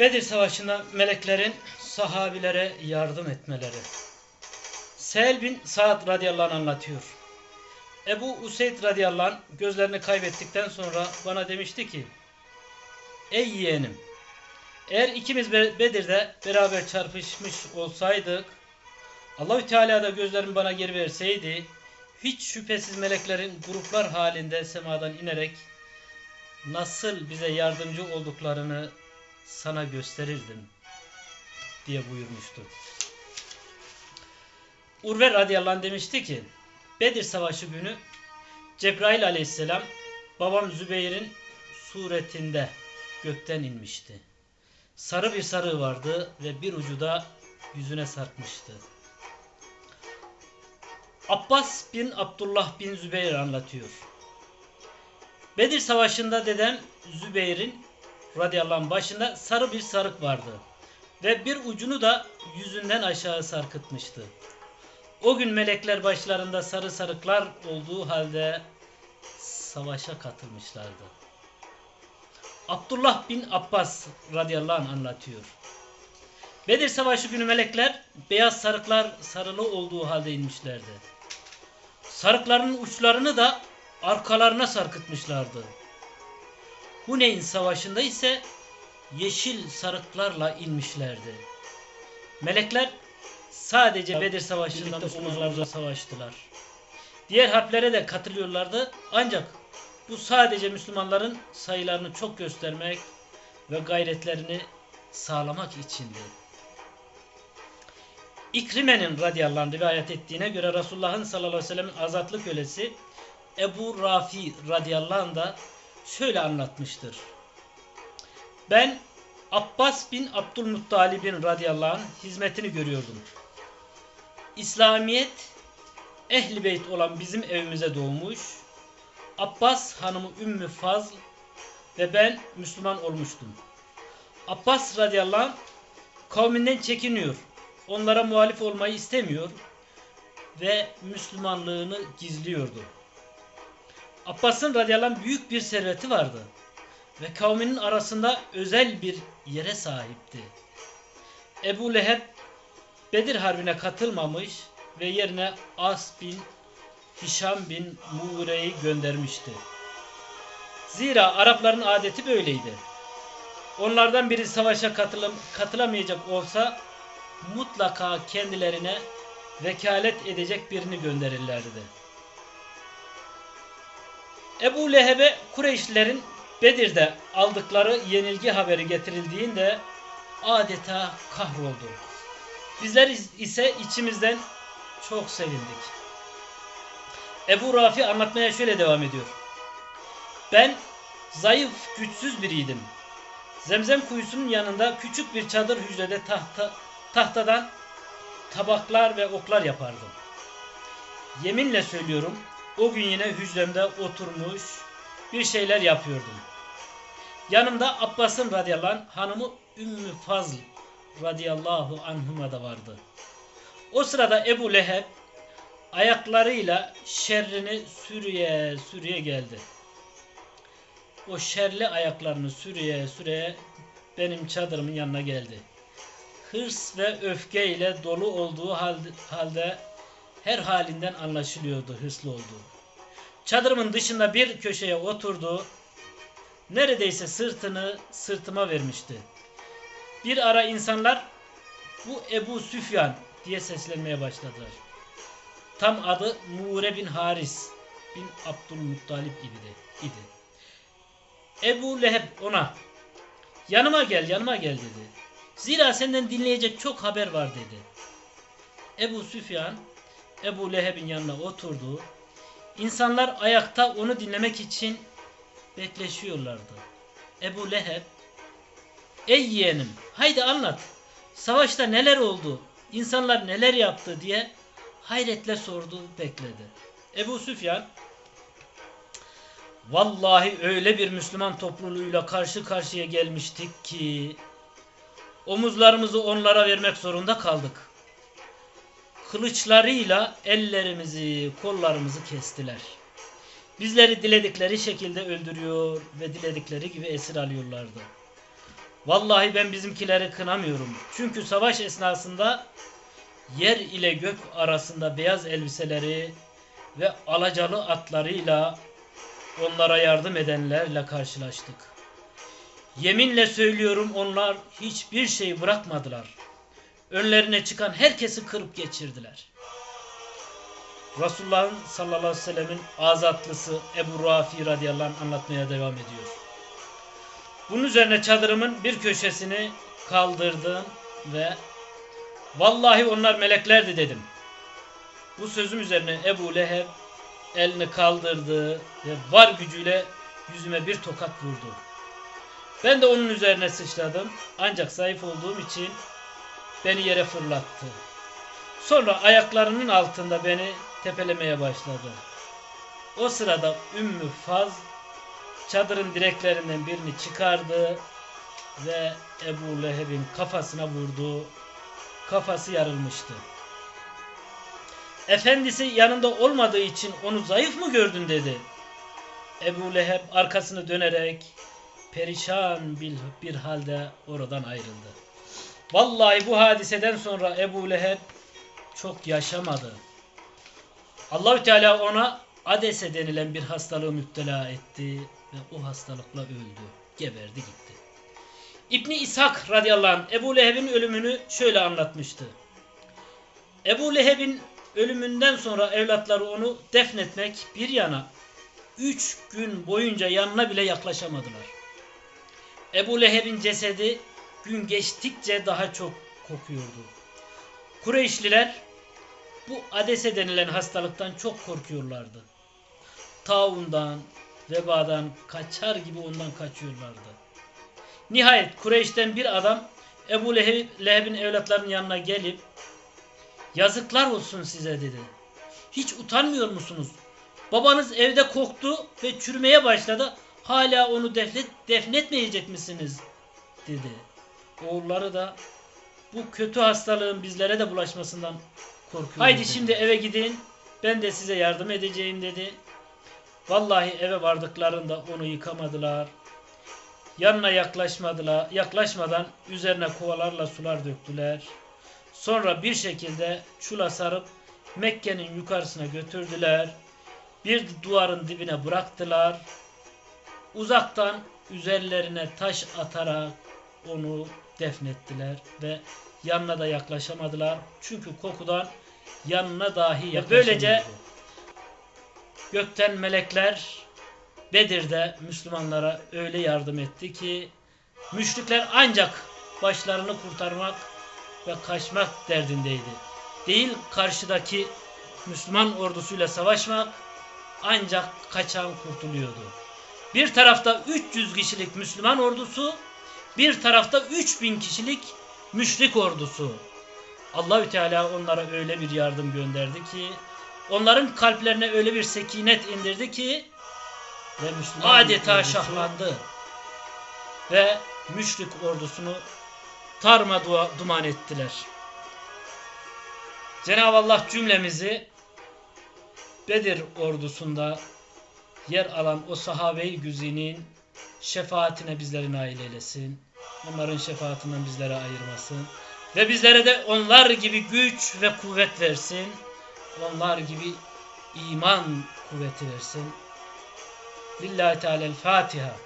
Bedir Savaşı'nda meleklerin sahabilere yardım etmeleri. Sehl bin Sa'd radıyallahu anh anlatıyor. Ebu Useyd radıyallahu anh gözlerini kaybettikten sonra bana demişti ki Ey yeğenim eğer ikimiz Be- Bedir'de beraber çarpışmış olsaydık Allahü Teala da gözlerimi bana geri verseydi hiç şüphesiz meleklerin gruplar halinde semadan inerek nasıl bize yardımcı olduklarını sana gösterirdim diye buyurmuştu. Urve radıyallahu anh demişti ki Bedir Savaşı günü Cebrail aleyhisselam babam Zübeyir'in suretinde gökten inmişti. Sarı bir sarığı vardı ve bir ucu da yüzüne sarkmıştı. Abbas bin Abdullah bin Zübeyir anlatıyor. Bedir Savaşı'nda dedem Zübeyir'in radıyallahu anh başında sarı bir sarık vardı. Ve bir ucunu da yüzünden aşağı sarkıtmıştı. O gün melekler başlarında sarı sarıklar olduğu halde savaşa katılmışlardı. Abdullah bin Abbas radıyallahu anh anlatıyor. Bedir Savaşı günü melekler beyaz sarıklar sarılı olduğu halde inmişlerdi. Sarıkların uçlarını da arkalarına sarkıtmışlardı. Huneyn Savaşı'nda ise yeşil sarıklarla inmişlerdi. Melekler sadece Bedir Savaşı'nda Müslümanlarla savaştılar. Diğer harplere de katılıyorlardı ancak bu sadece Müslümanların sayılarını çok göstermek ve gayretlerini sağlamak içindi. İkrime'nin radıyallahu anh rivayet ettiğine göre Resulullah'ın sallallahu aleyhi ve sellem'in azatlı kölesi Ebu Rafi radıyallahu anh da şöyle anlatmıştır. Ben Abbas bin Abdülmuttalib'in radıyallahu anh hizmetini görüyordum. İslamiyet ehli beyt olan bizim evimize doğmuş. Abbas hanımı Ümmü Fazl ve ben Müslüman olmuştum. Abbas radıyallahu anh kavminden çekiniyor. Onlara muhalif olmayı istemiyor ve Müslümanlığını gizliyordu. Abbas'ın radıyallahu büyük bir serveti vardı ve kavminin arasında özel bir yere sahipti. Ebu Leheb Bedir Harbi'ne katılmamış ve yerine As bin Hişam bin Muğre'yi göndermişti. Zira Arapların adeti böyleydi. Onlardan biri savaşa katılım, katılamayacak olsa mutlaka kendilerine vekalet edecek birini gönderirlerdi. Ebu Leheb'e Kureyşlilerin Bedir'de aldıkları yenilgi haberi getirildiğinde adeta kahroldu. Bizler ise içimizden çok sevindik. Ebu Rafi anlatmaya şöyle devam ediyor. Ben zayıf, güçsüz biriydim. Zemzem kuyusunun yanında küçük bir çadır hücrede tahta, tahtadan tabaklar ve oklar yapardım. Yeminle söylüyorum o gün yine hücremde oturmuş bir şeyler yapıyordum. Yanımda Abbas'ın radıyallahu anh hanımı Ümmü Fazl radıyallahu anhuma da vardı. O sırada Ebu Leheb ayaklarıyla şerrini sürüye sürüye geldi. O şerli ayaklarını sürüye sürüye benim çadırımın yanına geldi. Hırs ve öfke ile dolu olduğu halde her halinden anlaşılıyordu hırslı olduğu. Çadırımın dışında bir köşeye oturdu. Neredeyse sırtını sırtıma vermişti. Bir ara insanlar bu Ebu Süfyan diye seslenmeye başladılar. Tam adı Muğre bin Haris bin Abdülmuttalip idi. idi. Ebu Leheb ona yanıma gel yanıma gel dedi. Zira senden dinleyecek çok haber var dedi. Ebu Süfyan Ebu Leheb'in yanına oturdu. İnsanlar ayakta onu dinlemek için bekleşiyorlardı. Ebu Leheb Ey yeğenim haydi anlat. Savaşta neler oldu? İnsanlar neler yaptı diye hayretle sordu bekledi. Ebu Süfyan Vallahi öyle bir Müslüman topluluğuyla karşı karşıya gelmiştik ki omuzlarımızı onlara vermek zorunda kaldık. Kılıçlarıyla ellerimizi, kollarımızı kestiler. Bizleri diledikleri şekilde öldürüyor ve diledikleri gibi esir alıyorlardı. Vallahi ben bizimkileri kınamıyorum. Çünkü savaş esnasında yer ile gök arasında beyaz elbiseleri ve alacalı atlarıyla onlara yardım edenlerle karşılaştık. Yeminle söylüyorum onlar hiçbir şey bırakmadılar. Önlerine çıkan herkesi kırıp geçirdiler. Resulullah'ın sallallahu aleyhi ve sellemin azatlısı Ebu Rafi radıyallahu anh anlatmaya devam ediyor. Bunun üzerine çadırımın bir köşesini kaldırdım ve vallahi onlar meleklerdi dedim. Bu sözüm üzerine Ebu Leheb elini kaldırdı ve var gücüyle yüzüme bir tokat vurdu. Ben de onun üzerine sıçradım ancak zayıf olduğum için beni yere fırlattı. Sonra ayaklarının altında beni tepelemeye başladı. O sırada Ümmü Faz çadırın direklerinden birini çıkardı ve Ebu Leheb'in kafasına vurdu. Kafası yarılmıştı. Efendisi yanında olmadığı için onu zayıf mı gördün dedi. Ebu Leheb arkasını dönerek perişan bir, bir halde oradan ayrıldı. Vallahi bu hadiseden sonra Ebu Leheb çok yaşamadı. Allahü Teala ona Adese denilen bir hastalığı müptela etti ve o hastalıkla öldü. Geberdi gitti. İbni İshak radıyallahu anh Ebu Leheb'in ölümünü şöyle anlatmıştı. Ebu Leheb'in ölümünden sonra evlatları onu defnetmek bir yana üç gün boyunca yanına bile yaklaşamadılar. Ebu Leheb'in cesedi gün geçtikçe daha çok kokuyordu. Kureyşliler bu adese denilen hastalıktan çok korkuyorlardı. Taundan, vebadan kaçar gibi ondan kaçıyorlardı. Nihayet Kureyş'ten bir adam Ebu Leheb, Leheb'in evlatlarının yanına gelip yazıklar olsun size dedi. Hiç utanmıyor musunuz? Babanız evde koktu ve çürümeye başladı. Hala onu defnet, defnetmeyecek misiniz? dedi. Oğulları da bu kötü hastalığın bizlere de bulaşmasından korkuyor. Haydi şimdi eve gidin. Ben de size yardım edeceğim dedi. Vallahi eve vardıklarında onu yıkamadılar. Yanına yaklaşmadılar. Yaklaşmadan üzerine kovalarla sular döktüler. Sonra bir şekilde çula sarıp Mekke'nin yukarısına götürdüler. Bir duvarın dibine bıraktılar. Uzaktan üzerlerine taş atarak onu defnettiler ve yanına da yaklaşamadılar. Çünkü kokudan yanına dahi yaklaşamıyordu. Böylece gökten melekler Bedir'de Müslümanlara öyle yardım etti ki müşrikler ancak başlarını kurtarmak ve kaçmak derdindeydi. Değil karşıdaki Müslüman ordusuyla savaşmak ancak kaçan kurtuluyordu. Bir tarafta 300 kişilik Müslüman ordusu, bir tarafta 3000 kişilik müşrik ordusu. Allahü Teala onlara öyle bir yardım gönderdi ki onların kalplerine öyle bir sekinet indirdi ki ve Müslüman adeta ordusu şahlandı. Ve müşrik ordusunu tarma duman ettiler. Cenab-ı Allah cümlemizi Bedir ordusunda yer alan o sahabe-i güzinin şefaatine bizleri nail eylesin. Onların şefaatinden bizlere ayırmasın. Ve bizlere de onlar gibi güç ve kuvvet versin. Onlar gibi iman kuvveti versin. Lillahi Teala'l Fatiha.